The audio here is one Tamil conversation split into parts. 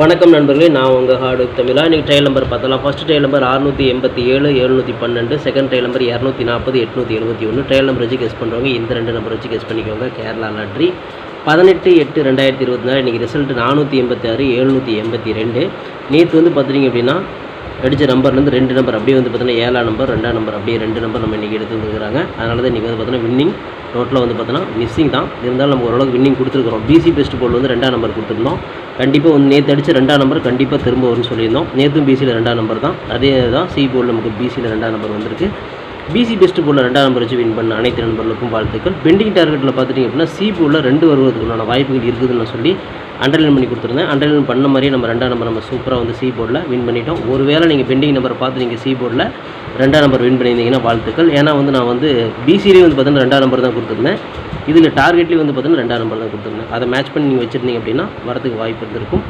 வணக்கம் நண்பர்களே நான் உங்கள் ஹார்டு தமிழா. இன்றைக்கி ட்ரையல் நம்பர் பார்த்தலாம் ஃபஸ்ட் ட்ரையல் நம்பர் அறுநூற்றி எண்பத்தி ஏழு எழுநூற்றி பன்னெண்டு. செகண்ட் ட்ரையல் நம்பர் இரநூத்தி நாற்பது எட்நூற்றி எழுபத்தி ஒன்று ட்ரையல் நம்பர் வச்சு கெஸ் பண்ணுறவங்க இந்த ரெண்டு நம்பர் வச்சு கெஸ் பண்ணிக்கோங்க. கேரளா லாட்ரி பதினெட்டு எட்டு ரெண்டாயிரத்தி இருபத்தி நாலு. இன்றைக்கி ரிசல்ட் நானூற்றி எண்பத்தாறு எழுநூற்றி எண்பத்தி ரெண்டு. நேற்று வந்து பார்த்துட்டிங்க அப்படின்னா அடித்த நம்பர்லேருந்து ரெண்டு நம்பர் அப்படியே வந்து பார்த்தீங்கன்னா ஏழாம் நம்பர் ரெண்டாம் நம்பர் அப்படியே ரெண்டு நம்பர் நம்ம இன்றைக்கி எடுத்து வந்துருக்காங்க அதனால தான் இன்றைக்கி வந்து பார்த்தீங்கன்னா வின்னிங் டோட்டலாக வந்து பார்த்தீங்கன்னா மிஸ்ஸிங் தான். இருந்தாலும் நம்ம ஓரளவுக்கு வின்னிங் கொடுத்துருக்குறோம். பிசி பெஸ்ட் போல் வந்து ரெண்டாம் நம்பர் கொடுத்துருந்தோம். கண்டிப்பாக வந்து நேற்று அடித்த ரெண்டாம் நம்பர் கண்டிப்பாக திரும்ப வரும்னு சொல்லியிருந்தோம். நேற்றும் பிசியில் ரெண்டாம் நம்பர் தான். அதே தான் சி போர்டில் நமக்கு பிசியில் ரெண்டாம் நம்பர் வந்திருக்கு. பிசி பெஸ்ட் போலில் ரெண்டாம் நம்பர் வச்சு வின் பண்ண அனைத்து நண்பர்களுக்கும் வாழ்த்துக்கள். பெண்டிங் டார்கெட்டில் பார்த்துட்டிங்க அப்படின்னா சி போலில் ரெண்டு வருவதற்குண்டான வாய்ப்புகள் இருக்குதுன்னு சொல்லி அண்டர்லைன் பண்ணி கொடுத்துருந்தேன். அண்டர்லைன் பண்ண மாதிரியே நம்ம ரெண்டாம் நம்பர் நம்ம சூப்பராக வந்து சி போர்டில் வின் பண்ணிட்டோம். ஒருவேளை நீங்கள் பெண்டிங் நம்பரை பார்த்து நீங்கள் சி போர்டில் ரெண்டாம் நம்பர் வின் பண்ணியிருந்தீங்கன்னா வாழ்த்துக்கள். ஏன்னா வந்து நான் வந்து பிசிலேயே வந்து பார்த்தீங்கன்னா ரெண்டாம் நம்பர் தான் கொடுத்துருந்தேன். இதில் டார்கெட்லேயும் வந்து பார்த்தீங்கன்னா ரெண்டாம் நம்பர் தான் கொடுத்துருந்தேன். அதை மேட்ச் பண்ணி நீங்கள் வச்சுருந்தீங்க அப்படின்னா வரதுக்கு வாய்ப்பு இருந்திருக்கும்.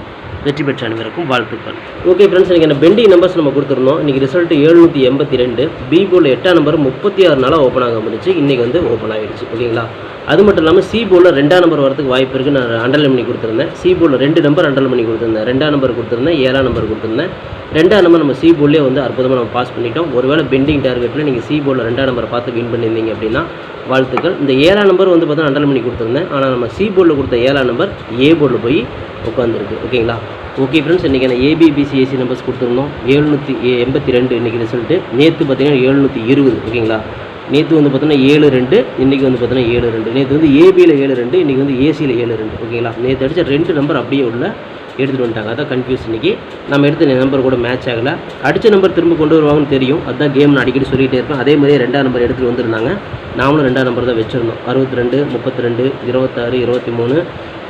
வெற்றி பெற்ற அனைவருக்கும் வாழ்த்துக்கள். ஓகே ஃப்ரெண்ட்ஸ் இன்றைக்கி என்ன பெண்டிங் நம்பர்ஸ் நம்ம கொடுத்துருந்தோம். இன்றைக்கி ரிசல்ட் எழுநூற்றி எண்பத்தி ரெண்டு. பி போர்டில் எட்டாம் நம்பர் முப்பத்தி ஆறு நாளாக ஓப்பன் ஆக முடிச்சு இன்றைக்கி வந்து ஓப்பன் ஆகிடுச்சு. ஓகேங்களா? அது மட்டும் இல்லாமல் சி போலில் ரெண்டாம் நம்பர் வரதுக்கு வாய்ப்பு இருக்குன்னு நான் அண்டர்லைன் பண்ணி கொடுத்துருந்தேன். சி போலில் ரெண்டு நம்பர் அண்டர்லைன் பண்ணி கொடுத்துருந்தேன். ரெண்டாம் நம்பர் கொடுத்துருந்தேன் ஏழாம் நம்பர் கொடுத்துருந்தேன். ரெண்டாம் நம்பர் நம்ம சி போர்ட்லேயே வந்து அற்புதமாக நம்ம பாஸ் பண்ணிட்டோம். ஒருவேளை பெண்டிங் டார்கெட்டில் நீங்கள் சி போர்டில் ரெண்டாம் நம்பரை பார்த்து வின் பண்ணியிருந்தீங்க அப்படின்னா வாழ்த்துக்கள். இந்த ஏழாம் நம்பர் வந்து பார்த்தா அண்டர்லைன் பண்ணி கொடுத்துருந்தேன். ஆனால் நம்ம சி போர்டில் கொடுத்த ஏழாம் நம்பர் ஏ போர்டில் போய் உட்காந்துருக்கு ஓகேங்களா ஓகே ஃப்ரெண்ட்ஸ் இன்றைக்கி நான் ஏபிபிசிஎஸ்சி நம்பர்ஸ் கொடுத்துருந்தோம். எழுநூற்றி எண்பத்தி ரெண்டு இன்றைக்கி ரிசல்ட்டு நேற்று பார்த்தீங்கன்னா எழுநூற்றி இருபது. ஓகேங்களா நேற்று வந்து பார்த்தீங்கன்னா ஏழு ரெண்டு இன்றைக்கி வந்து பார்த்தீங்கன்னா ஏழு ரெண்டு. நேற்று வந்து ஏபியில் ஏழு ரெண்டு இன்றைக்கி வந்து ஏசியில் ஏழு ரெண்டு. ஓகேங்களா நேற்று அடித்த ரெண்டு நம்பர் அப்படியே உள்ள எடுத்துகிட்டு வந்துட்டாங்க. அதான் கன்ஃபியூஸ் இன்றைக்கி நம்ம எடுத்த நம்பர் கூட மேட்ச் ஆகலை. அடித்த நம்பர் திரும்ப கொண்டு வருவாங்கன்னு தெரியும். அதுதான் கேம் நான் அடிக்கடி சொல்லிகிட்டே இருப்பேன். அதே மாதிரியே ரெண்டாம் நம்பர் எடுத்துகிட்டு வந்திருந்தாங்க. நாமளும் ரெண்டாம் நம்பர் தான் வச்சுருந்தோம். அறுபத்தி ரெண்டு முப்பத்தி ரெண்டு இருபத்தாறு இருபத்தி மூணு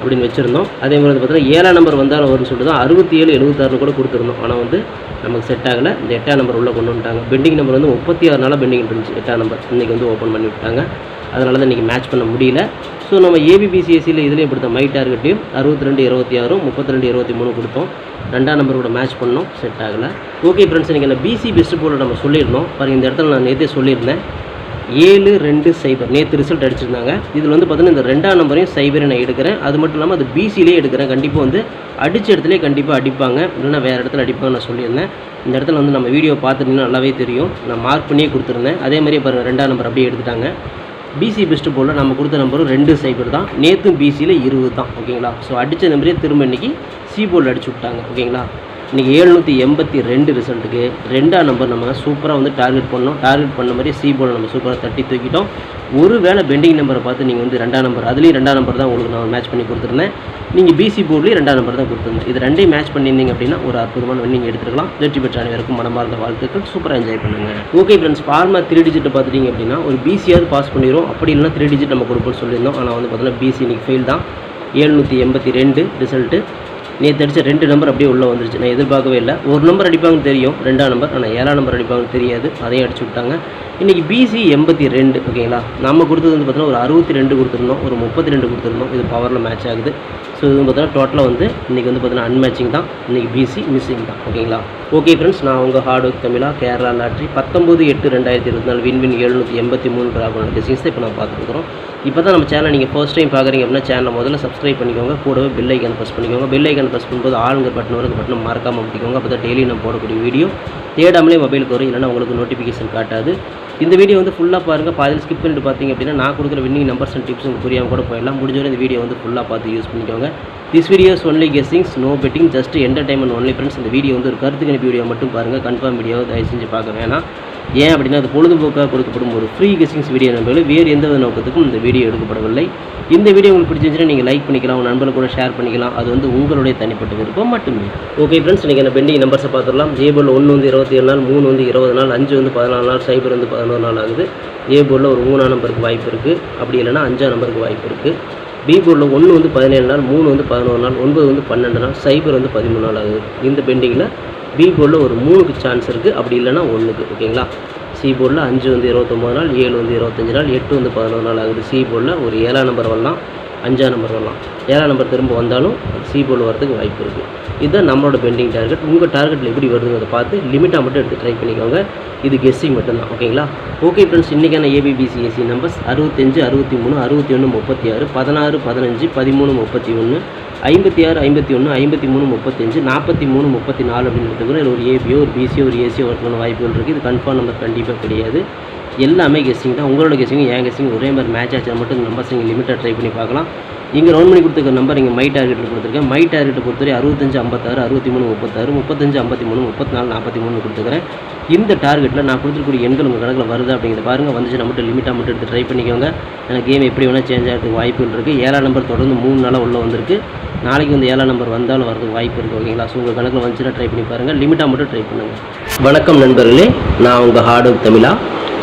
அப்படின்னு வச்சுருந்தோம். அதே மாதிரி வந்து பார்த்தீங்கன்னா ஏழாம் நம்பர் வந்தாலும் வரும்னு சொல்லிட்டு தான் அறுபத்தி ஏழு எழுபத்தாறுனு கூட கொடுத்துருந்தோம். ஆனால் வந்து நமக்கு செட் ஆகலை. இந்த எட்டாம் நம்பர் உள்ளே கொண்டு வந்துட்டாங்க. பெண்டிங் நம்பர் வந்து முப்பத்தி ஆறு நாளாக பெண்டிங் இருந்துச்சு. எட்டாம் நம்பர் இன்றைக்கி வந்து ஓப்பன் பண்ணி விட்டாங்க. அதனால தான் இன்றைக்கி மேட்ச் பண்ண முடியல. ஸோ நம்ம ஏபிபிசிஎஸ்சியில் இதுலேயும் கொடுத்த மை டார்கெட்டையும் அறுபத்தி ரெண்டு இருபத்தி ஆறும் முப்பத்தி ரெண்டு இருபத்தி மூணு கொடுத்தோம். ரெண்டாம் நம்பர் கூட மேட்ச் பண்ணோம். செட் ஆகலை. ஓகே ஃப்ரெண்ட்ஸ் இன்றைக்கி நான் பிசி பெஸ்ட் போல் நம்ம சொல்லியிருந்தோம். பாருங்கள் இந்த இடத்துல நான் நேற்றே சொல்லியிருந்தேன். ஏழு ரெண்டு சைபர். நேற்று ரிசல்ட் அடிச்சிருந்தாங்க. இதில் வந்து பார்த்தீங்கன்னா இந்த ரெண்டாம் நம்பரையும் சைபரை நான் எடுக்கிறேன். அது மட்டும் இல்லாமல் அது பிசிலே எடுக்கிறேன். கண்டிப்பாக வந்து அடித்த இடத்துல கண்டிப்பாக அடிப்பாங்க. இல்லைன்னா வேறு இடத்துல அடிப்பாங்க நான் சொல்லியிருந்தேன். இந்த இடத்துல வந்து நம்ம வீடியோ பார்த்துட்டிங்கன்னா நல்லாவே தெரியும். நான் மார்க் பண்ணியே கொடுத்துருந்தேன். அதே மாதிரியே பாருங்கள் ரெண்டாம் நம்பர் அப்படியே எடுத்துட்டாங்க. பிசி பெஸ்ட்டு போல் நம்ம கொடுத்த நம்பரும் ரெண்டு சைபர் தான். நேற்றும் பிசியில் இருபது தான். ஓகேங்களா? ஸோ அடித்த நம்பரே திரும்ப இன்றைக்கி சி போல் அடிச்சு விட்டாங்க. ஓகேங்களா? இன்றைக்கி ஏழ்நூற்றி எண்பத்தி ரெண்டு ரிசல்ட்டுக்கு ரெண்டாம் நம்பர் நம்ம சூப்பராக வந்து டார்கெட் பண்ணோம். டார்கெட் பண்ண மாதிரி சி போர்டை நம்ம சூப்பராக தட்டி தூக்கிட்டோம். ஒரு வேளை பெண்டிங் நம்பரை பார்த்து நீங்கள் வந்து ரெண்டாம் நம்பர் அதுலேயும் ரெண்டாம் நம்பர் தான் உங்களுக்கு நான் மேட்ச் பண்ணி கொடுத்துருந்தேன். நீங்கள் பிசி போர்ட்லேயும் ரெண்டாம் நம்பர் தான் கொடுத்துருந்தேன் இது ரெண்டையும் மேட்ச் பண்ணியிருந்தீங்க அப்படின்னா ஒரு அற்புதமான நீங்கள் எடுத்துக்கலாம் வெற்றி பெற்ற அனைவருக்கும் மனமார்ந்த வாழ்த்துக்கள். சூப்பராக என்ஜாய் பண்ணுங்கள் ஓகே ஃப்ரெண்ட்ஸ் ஃபார்மா த்ரீ டிஜிட்டை பார்த்துட்டிங்க அப்படின்னா ஒரு பிசியாவது பாஸ் பண்ணிடும் அப்படி இல்லைனா த்ரீ டிஜிட் நம்ம கொடுப்போம்னு சொல்லியிருந்தோம். ஆனால் வந்து பார்த்தீங்கன்னா பிசி இன்னைக்கு ஃபெயில் தான். ஏழ்நூற்றி எண்பத்தி ரெண்டு ரிசல்ட்டு நேற்று அடித்த ரெண்டு நம்பர் அப்படியே உள்ளே வந்துருச்சு. நான் எதிர்பார்க்கவே இல்லை. ஒரு நம்பர் அடிப்பாங்கன்னு தெரியும் ரெண்டாம் நம்பர் ஆனால் ஏழாம் நம்பர் அடிப்பாங்கன்னு தெரியாது. அதையும் அடிச்சு விட்டாங்க. இன்றைக்கி பிசி எண்பத்தி ரெண்டு ஓகேங்களா நம்ம கொடுத்தது வந்து பார்த்தீங்கன்னா ஒரு அறுபத்தி ரெண்டு கொடுத்துருந்தோம். ஒரு முப்பத்தி ரெண்டு கொடுத்துருந்தோம். இது பவரில் மேட்ச் ஆகுது. ஸோ இது பார்த்தீங்கன்னா டோட்டலாக வந்து இன்றைக்கி வந்து பார்த்தீங்கன்னா அன்மேட்சிங் தான். இன்றைக்கி பிசி மிஸ்ஸிங் தான். ஓகேங்களா ஓகே ஃப்ரெண்ட்ஸ் நான் உங்கள் ஹார்ட் ஒர்க் தமிழா கேரளா லாட்ரி. பத்தொம்பது எட்டு ரெண்டாயிரத்தி இருபத்தி நாலு வின் வின் எழுநூற்றி எண்பத்தி மூணு ராகுல் கெசிங்ஸ் இப்போ நான் பார்த்துருக்குறோம் இப்போ தான் நம்ம சேனல் நீங்கள் ஃபர்ஸ்ட் டைம் பார்க்குறீங்க அப்படின்னா சேனலை முதல்ல சப்ஸ்கிரைப் பண்ணிக்கோங்க. கூடவே பெல் ஐக்கன் ப்ரெஸ் பண்ணிக்கோங்க. பெல் ஐக்கன் ப்ரெஸ் பண்ணும்போது ஆளுங்க பட்டன் வரும். பட்டன் மறக்காமல் முடிக்கோங்க அப்போ தான் டெய்லி நம்ம போடக்கூடிய வீடியோ தேடாமலே மொபைலுக்கு வரும். இல்லைன்னா உங்களுக்கு நோட்டிஃபிகேஷன் காட்டாது. இந்த வீடியோ வந்து ஃபுல்லாக பாருங்கள் பாதியில் ஸ்கிப் பண்ணிட்டு பார்த்தீங்க அப்படின்னா நான் கொடுக்குற வின்னிங் நம்பர்ஸ் அண்ட் டிப்ஸ் உங்களுக்கு புரியாமல் கூட போயிடலாம். முடிஞ்சவரை இந்த வீடியோ வந்து ஃபுல்லாக பார்த்து யூஸ் பண்ணிக்கோங்க. This videos only guessings no betting just entertainment only friends இந்த வீடியோ வந்து ஒரு கருத்து கணிப்பு வீடியோ மட்டும் பாருங்கள் கன்ஃபார்ம் வீடியோ தயவு செஞ்சு பார்க்க வேணாம். ஏன் அப்படின்னா அது பொழுதுபோக்காக கொடுக்கப்படும் ஒரு ஃப்ரீ கெஸ்டிங்ஸ் வீடியோ நண்பர்கள். வேறு எந்த வித நோக்கத்துக்கும் இந்த வீடியோ எடுக்கப்படவில்லை. இந்த வீடியோ உங்களுக்கு பிடிச்சிருந்துச்சுன்னா நீங்கள் லைக் பண்ணிக்கலாம் உங்கள் நண்பர்கள் கூட ஷேர் பண்ணிக்கலாம். அது வந்து உங்களுடைய தனிப்பட்ட விருப்பம் மட்டுமே. ஓகே ஃப்ரெண்ட்ஸ் நீங்கள் என்ன பெண்டிங் நம்பர்ஸை பார்த்துடலாம். ஏ ஒன்று வந்து இருபத்தி ஏழு நாள் மூணு வந்து இருபது நாள் அஞ்சு வந்து பதினாலு நாள் சைபர் வந்து பதினோரு நாள் ஆகுது. ஏ போர்டில் ஒரு மூணாம் நம்பருக்கு வாய்ப்பு இருக்குது அப்படி இல்லைன்னா அஞ்சாம் நம்பருக்கு வாய்ப்பு இருக்குது பி போர்டில் ஒன்று வந்து பதினேழு நாள் மூணு வந்து பதினோரு நாள் ஒன்பது வந்து பன்னெண்டு நாள் சைபர் வந்து பதிமூணு நாள் ஆகுது. இந்த பெண்டிங்கில் பி போர்டில் ஒரு மூணுக்கு சான்ஸ் இருக்குது அப்படி இல்லைன்னா ஒன்றுக்கு ஓகேங்களா? சி போர்டில் அஞ்சு வந்து இருபத்தொம்போது நாள் ஏழு வந்து இருபத்தஞ்சி நாள் எட்டு வந்து பதினோரு நாள் ஆகுது. சி போர்டில் ஒரு ஏழாம் நம்பர் வரலாம் அஞ்சாம் நம்பர் வரலாம். ஏழாம் நம்பர் திரும்ப வந்தாலும் சி போர்டில் வரதுக்கு வாய்ப்பு இருக்குது இதுதான் நம்மளோட பெண்டிங் டார்கெட் உங்கள் டார்கெட்டில் எப்படி வருதுங்கிறத பார்த்து லிமிட்டாக மட்டும் எடுத்து ட்ரை பண்ணிக்கோங்க. இது கெஸ்ஸிங் மட்டும்தான் ஓகேங்களா? ஓகே ஃப்ரெண்ட்ஸ் இன்றைக்கான ஏபிபிசிஎஸ்சி நம்பர்ஸ் அறுபத்தஞ்சு அறுபத்தி மூணு அறுபத்தி ஒன்று முப்பத்தி ஆறு பதினாறு பதினஞ்சு பதிமூணு முப்பத்தி ஒன்று ஐம்பத்தி ஆறு ஐம்பத்தி ஒன்று ஐம்பத்தி மூணு முப்பத்தஞ்சு நாற்பத்தி மூணு முப்பத்தி நாலு அப்படின்னு எடுத்துக்கிறோம் இதில் ஒரு ஏபியோ ஒரு பிசியோ ஒரு ஏசியோ வரதுக்கான வாய்ப்புகள் இருக்குது இது கன்ஃபார்ம் நம்பர் கண்டிப்பாக கிடையாது. எல்லாமே கெஸ்டிங் தான். உங்களோட கெஸ்டிங் என் கெஸ்டிங் ஒரே மாதிரி மேட்ச் ஆச்சு மட்டும் இந்த நம்பர்ஸ் நீங்கள் லிமிட்டாக ட்ரை பண்ணி பார்க்கலாம். இங்கே ரவுண்ட் பண்ணி கொடுத்துருக்க நம்பர் இங்கே மை டார்கெட்டில் கொடுத்துருக்கேன். மை டார்கெட்டை பொறுத்தவரை அறுபத்தஞ்சு ஐம்பத்தாறு அறுபத்தி மூணு முப்பத்தாறு முப்பத்தஞ்சு ஐம்பத்தி மூணு முப்பத்தி நாலு நாற்பத்தி மூணு கொடுத்துருக்கிறேன். இந்த டார்கெட்டில் நான் கொடுத்துருக்கூடிய எண்கள் உங்கள் கணக்கில் வருது அப்படிங்கிறத பாருங்கள் வந்துச்சு மட்டும் லிமிட்டாக மட்டும் எடுத்து ட்ரை பண்ணிக்கோங்க. எனக்கு கேம் எப்படி வேணால் சேஞ்ச் ஆகிறதுக்கு வாய்ப்புகள் இருக்குது ஏழாம் நம்பர் தொடர்ந்து மூணு நாளாக உள்ளே வந்திருக்கு. நாளைக்கு வந்து ஏழாம் நம்பர் வந்தாலும் வரதுக்கு வாய்ப்பு இருக்குது ஓகேங்களா ஸோ உங்கள் கணக்கில் வந்துச்சுன்னா ட்ரை பண்ணி பாருங்கள் லிமிட்டாக மட்டும் ட்ரை பண்ணுங்கள் வணக்கம் நண்பர்களே. நான் உங்கள் ஹார்டு தமிழா.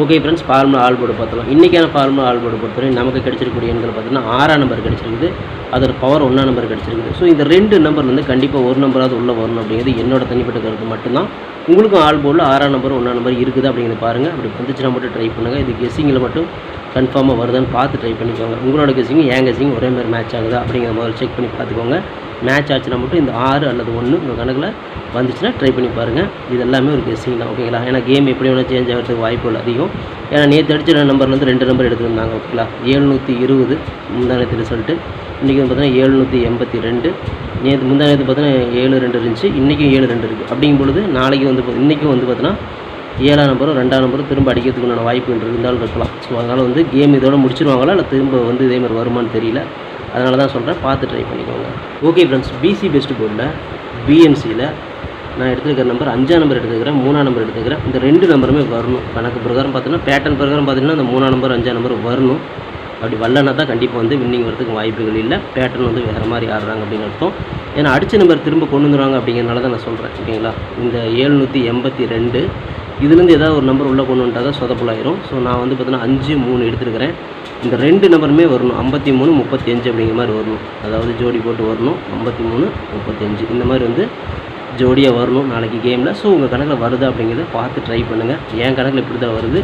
ஓகே ஃப்ரெண்ட்ஸ் ஃபார்முலா ஆல்போர்டு பார்த்தலாம் இன்றைக்கான ஃபார்முலா ஆல்போர்டு பொறுத்தவரை நமக்கு கிடச்சிருக்கூடிய எண்கள் பார்த்தீங்கன்னா ஆறாம் நம்பர் கிடச்சிருக்குது. அதோட பவர் ஒன்றா நம்பர் கிடச்சிருக்குது. ஸோ இந்த ரெண்டு நம்பர் வந்து கண்டிப்பாக ஒரு நம்பராவது உள்ளே வரணும் அப்படிங்கிறது என்னோட தனிப்பட்ட கருத்து மட்டும்தான். உங்களுக்கும் ஆள் போர்டில் ஆறாம் நம்பர் ஒன்றா நம்பர் இருக்குது அப்படிங்கிறத பாருங்கள் அப்படி வந்துச்சுன்னா மட்டும் ட்ரை பண்ணுங்கள் இது கெஸ்ஸிங்கில் மட்டும் கன்ஃபார்மாக வருதான்னு பார்த்து ட்ரை பண்ணிக்கோங்க. உங்களோட கெஸ்ஸிங்கும் என் கெஸ்ஸிங் ஒரே மாதிரி மேட்ச் ஆகுதா அப்படிங்கிற மாதிரி செக் பண்ணி பார்த்துக்கோங்க. மேட்ச் ஆச்சுன்னா மட்டும் இந்த ஆறு அல்லது ஒன்று உங்கள் கணக்கில் வந்துச்சுன்னா ட்ரை பண்ணி பாருங்கள் இது எல்லாமே ஒரு கெஸ்ஸிங் தான் ஓகேங்களா ஏன்னா கேம் எப்படி வேணால் சேஞ்ச் ஆகிறதுக்கு வாய்ப்புகள் அதிகம். ஏன்னா நேற்று அடிச்ச நம்பர்லேருந்து ரெண்டு நம்பர் எடுத்துருந்தாங்க ஓகேங்களா ஏழ்நூற்றி இருபது முந்தானத்து ரிசல்ட்டு இன்றைக்கி வந்து பார்த்தீங்கன்னா ஏழுநூற்றி எண்பத்தி ரெண்டு. நேற்று முந்தா நேற்று பார்த்தீங்கன்னா ஏழு ரெண்டு இருந்துச்சு. இன்றைக்கும் ஏழு ரெண்டு இருக்குது அப்படிங்கும் பொழுது நாளைக்கு வந்து இன்றைக்கும் வந்து பார்த்தீங்கன்னா ஏழாம் நம்பரும் ரெண்டாம் நம்பரும் திரும்ப அடிக்கிறதுக்கு உண்டான வாய்ப்பு இருந்தாலும் இருக்கலாம். ஸோ அதனால் வந்து கேம் இதோட முடிச்சிருவாங்களா? இல்லை திரும்ப வந்து இதே மாதிரி வருமான்னு தெரியல. அதனால தான் சொல்கிறேன் பார்த்து ட்ரை பண்ணிக்கோங்க. ஓகே ஃப்ரெண்ட்ஸ் பிசி பெஸ்ட் போர்டில் பிஎம்சியில் நான் எடுத்துக்கிற நம்பர் அஞ்சாம் நம்பர் எடுத்துக்கிறேன் மூணாம் நம்பர் எடுத்துக்கிறேன் இந்த ரெண்டு நம்பருமே வரணும். கணக்கு பிரகாரம் பார்த்தீங்கன்னா பேட்டர்ன் பிரகாரம் பார்த்தீங்கன்னா அந்த மூணாம் நம்பர் அஞ்சாம் நம்பர் வரணும். அப்படி வரலனா தான் கண்டிப்பாக வந்து வின்னிங் வரதுக்கு வாய்ப்புகள் இல்லை. பேட்டர்ன் வந்து வேறு மாதிரி ஆடுறாங்க அப்படின்னு அர்த்தம். ஏன்னா அடித்த நம்பர் திரும்ப கொண்டு வந்துடுவாங்க அப்படிங்கிறனால தான் நான் சொல்கிறேன் ஓகேங்களா? இந்த ஏழ்நூற்றி எண்பத்தி ரெண்டு இதுலேருந்து ஏதாவது ஒரு நம்பர் உள்ளே கொண்டு வந்துட்டா தான் சொதப்பலாயிரும். ஸோ நான் வந்து பார்த்தீங்கன்னா அஞ்சு மூணு எடுத்துருக்கிறேன். இந்த ரெண்டு நம்பருமே வரணும். ஐம்பத்தி மூணு முப்பத்தி அஞ்சு அப்படிங்கிற மாதிரி வரணும். அதாவது ஜோடி போட்டு வரணும். ஐம்பத்தி மூணு முப்பத்தஞ்சு இந்த மாதிரி வந்து ஜோடியாக வரணும் நாளைக்கு கேமில் ஸோ உங்கள் கணக்கில் வருதா அப்படிங்கிறத பார்த்து ட்ரை பண்ணுங்கள் என் கணக்கில் இப்படி தான் வருது.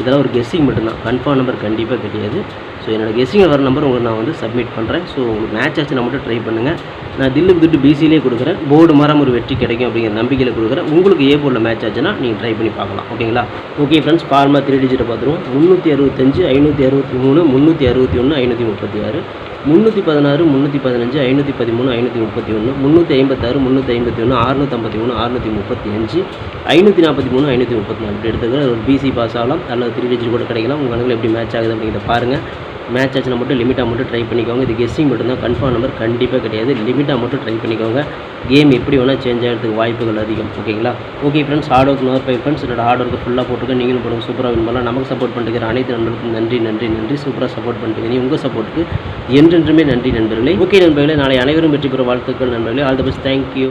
இதெல்லாம் ஒரு கெஸ்ஸிங் மட்டும்தான். கன்ஃபார்ம் நம்பர் கண்டிப்பாக கிடையாது. ஸோ என்னோடய கெஸ்ஸிங்கில் வர நம்பர் உங்களுக்கு நான் வந்து சப்மிட் பண்ணுறேன் ஸோ உங்களுக்கு மேட்ச் ஆச்சுன்னா மட்டும் ட்ரை பண்ணுங்கள் நான் தில்லு திட்டு பிசிலே கொடுக்குறேன். போர்டு மரம் ஒரு வெற்றி கிடைக்கும் அப்படிங்கிற நம்பிக்கையில் கொடுக்குறேன். உங்களுக்கு ஏ போர்டில் மேட்ச் ஆச்சுன்னா நீங்கள் ட்ரை பண்ணி பார்க்கலாம். ஓகேங்களா? ஓகே ஃப்ரெண்ட்ஸ் ஃபார்மா த்ரீ டிஜிட்டை பார்த்துருவோம். முந்நூற்றி அறுபத்தஞ்சு ஐநூற்றி அறுபத்தி மூணு முந்நூற்றி அறுபத்தி ஒன்று ஐநூற்றி முப்பத்தி ஆறு. முந்நூற்றி பதினாறு முந்நூற்றி பதினஞ்சு ஐநூற்றி பதிமூணு ஐநூற்றி முப்பத்தி ஒன்று முந்நூற்றி ஐம்பத்தாறு முந்நூற்றி ஐம்பத்தி ஒன்று அறுநூற்றம்பத்தி மூணு அறுநூற்றி முப்பத்தி அஞ்சு ஐநூற்றி நாற்பத்தி மூணு ஐநூற்றி முப்பத்தி நாலு. இப்படி எடுத்துக்கிற ஒரு பிசி பாஸ் ஆகலாம். அல்லது த்ரீ டிஜிட் கூட கிடைக்கலாம். உங்கள் கணக்கில் எப்படி மேட்ச் ஆகுது அப்படிங்கிறத பாருங்கள் மேட்ச் ஆச்சுனா மட்டும் லிமிட்டாக மட்டும் ட்ரை பண்ணிக்கோங்க. இது கெஸ்ஸிங் மட்டும்தான். கன்ஃபார்ம் நம்பர் கண்டிப்பாக கிடையாது. லிமிட்டாக மட்டும் ட்ரை பண்ணிக்கோங்க. கேம் எப்படி வேணால் சேஞ்ச் ஆகிறதுக்கு வாய்ப்புகள் அதிகம். ஓகேங்களா okay friends hard work nor five friends என்னோட ஹார்ட் ஒர்க்கு ஃபுல்லாக போட்டுருக்க நீங்களும் போடுங்க. சூப்பராக வின் பண்ணலாம். நமக்கு சப்போர்ட் பண்ணிட்டு அனைத்து நண்பர்களுக்கும் நன்றி நன்றி நன்றி. சூப்பராக சப்போர்ட் பண்ணிட்டு நீ உங்கள் சப்போர்ட்டுக்கு என்றென்றுமே நன்றி நண்பர்களே. ஓகே நண்பர்களே நாளை அனைவரும் வெற்றி பெற வாழ்த்துக்கள் நண்பர்களே. All the best thank you